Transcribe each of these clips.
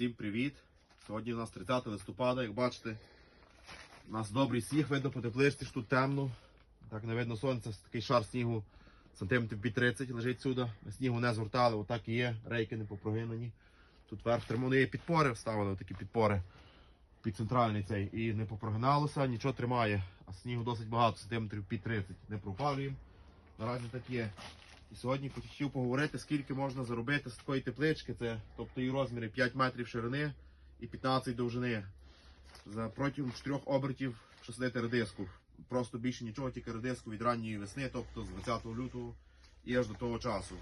Всім привіт! Сьогодні у нас 30 листопада, як бачите, у нас добрий сніг, видно по тепличці, тут темно. Так не видно сонця, такий шар снігу сантиметрів під 30 лежить сюди. Снігу не згортали, отак і є, рейки не попрогинені. Тут верх тримали підпори, вставили такі підпори під центральний цей і не попрогиналося, нічого тримає. А снігу досить багато, сантиметрів під 30. Не пропалюємо. Наразі так є. І сьогодні хотів поговорити, скільки можна заробити з такої теплички. Це тобто її розміри 5 метрів ширини і 15 довжини. За протягом 4 обертів, що редиску. Просто більше нічого, тільки редиску від ранньої весни, тобто з 20 лютого і аж до того часу.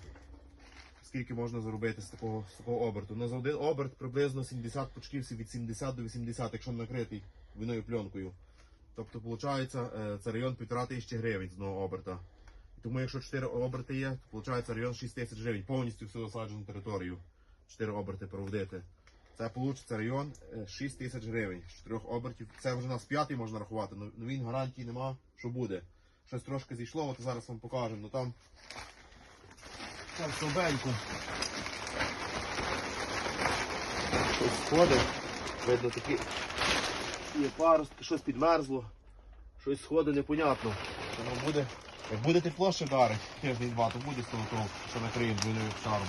Скільки можна заробити з такого, з такого оберту? Ну, за один оберт приблизно 70 пучків від 70 до 80, якщо накритий виною пленкою. Тобто, виходить, це район 1,5 тисячі гривень з одного оберта. Тому якщо 4 оберти є, то виходить район 6 тисяч гривень, повністю всю засаджену територію. 4 оберти проводити. Це вийде район е, 6 тисяч гривень з 4 обертів. Це вже нас п'ятий можна рахувати, але він гарантії нема, що буде. Щось трошки зійшло, от зараз вам покажемо. Ну там, там слабенько. Щось сходить. Видно такі є паростки, щось підмерзло. Щось сходить непонятно. Воно буде. Як буде тепло ще дарить, тиждень-два, то буде того, що накриємо двойною шаром.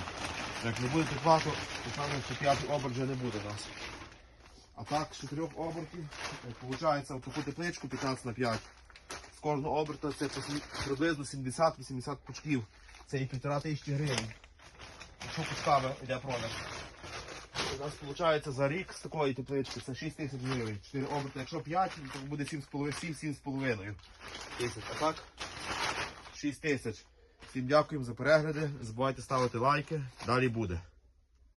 Як не буде тепла, то саме що п'ятий оберт вже не буде у нас. А так, з чотирьох обертів, виходить, таку тепличку 15 на 5. З кожного оберта це приблизно 70-80 пучків. Це і півтора тисячі гривень. Якщо пучками йде продаж. У нас виходить за рік з такої теплички це 6 тисяч гривень. 4 оберти. Якщо 5, то буде 7,5-7,5 тисяч. А так 6 тисяч. Всім дякуємо за перегляди. Не забувайте ставити лайки. Далі буде.